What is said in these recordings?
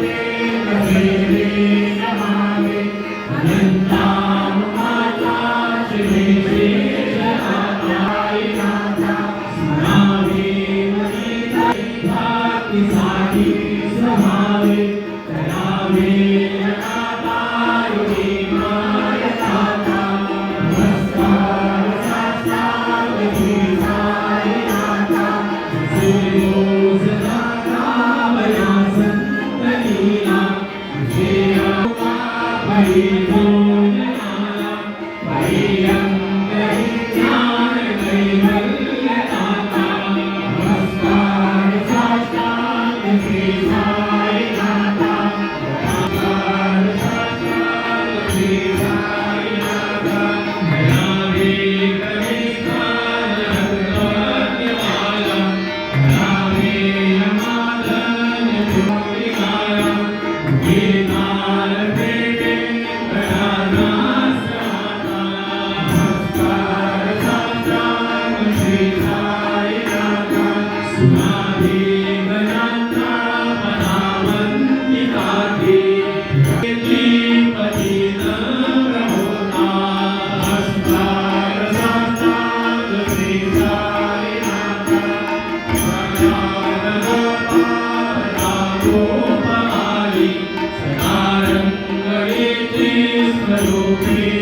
Amen. Please.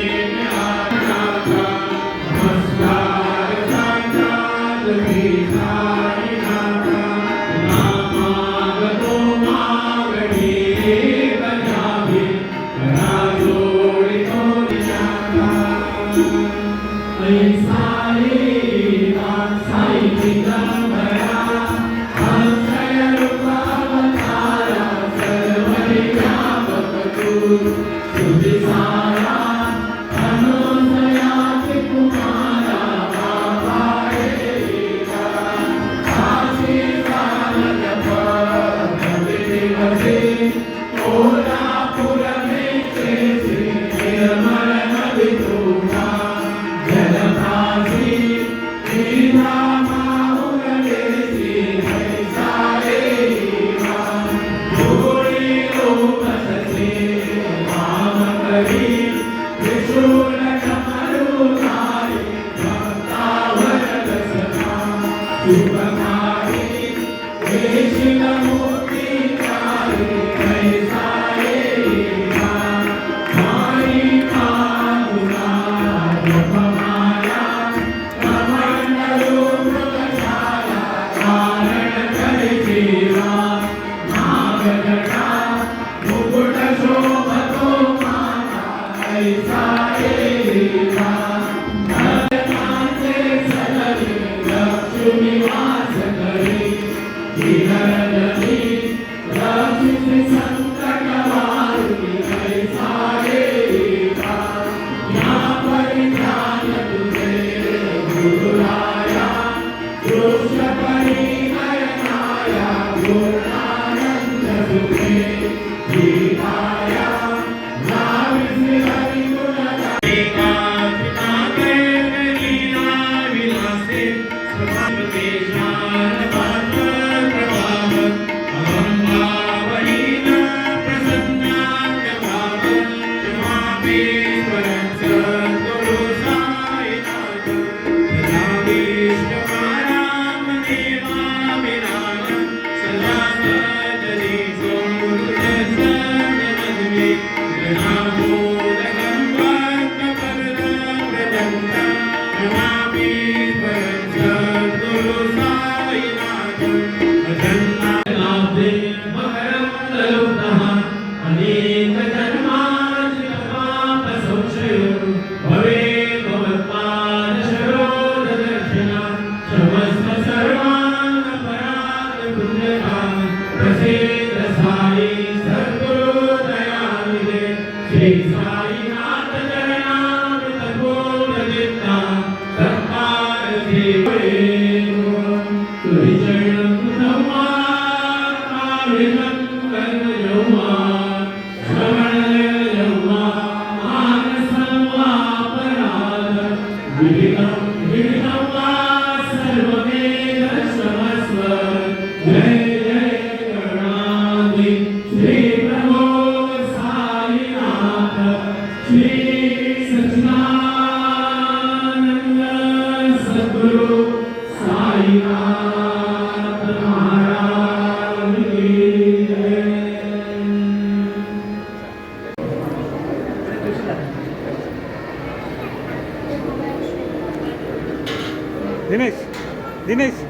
Israel. Dinesh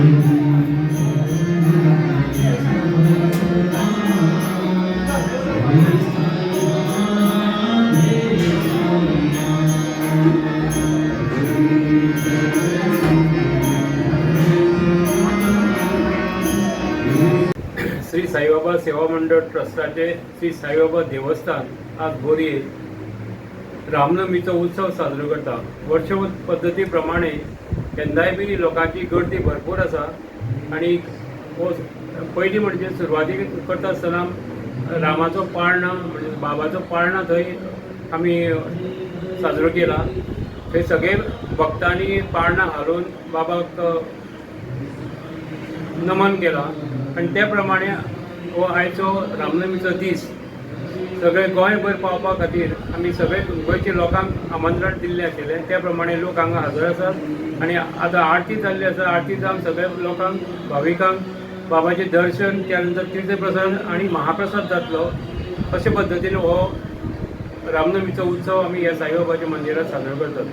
Shri Saibaba सेवा मंडळ ट्रस्टाचे श्री साईबाबा देवस्थान आज बोरये रामनवमीचो उत्सव साजरो करता. वर्षभर पद्दती प्रमाणे केन्नाय बी लोकांची गर्दी भरपूर आसा आणि हो पयलीं म्हणजे सुरवातीक करता आसतना रामाचो पाळणा म्हणजे बाबाचो पाळणा थंय आमी साजरो केला. थंय सगळे भक्तांनी पाळणा हारून बाबाक नमन केला. आणि त्या प्रमाणे हो आयचो रामनवमीचो दीस सगळे गोंयभर पावपा खातीर आमी सगळे गोंयच्या लोकांक आमंत्रण दिल्लें आशिल्लें. त्या प्रमाणे लोक हांगा हजर आसात. आनी आतां आरती जाल्ली आसा. आरती जावन सगळ्या लोकांक भाविकांक बाबाचें दर्शन त्या नंतर तीर्थप्रसाद आनी महाप्रसाद जातलो. अशे पद्दतीन हो रामनमीचो उत्सव आमी ह्या साईबाबाच्या मंदिरात साजरो करतात.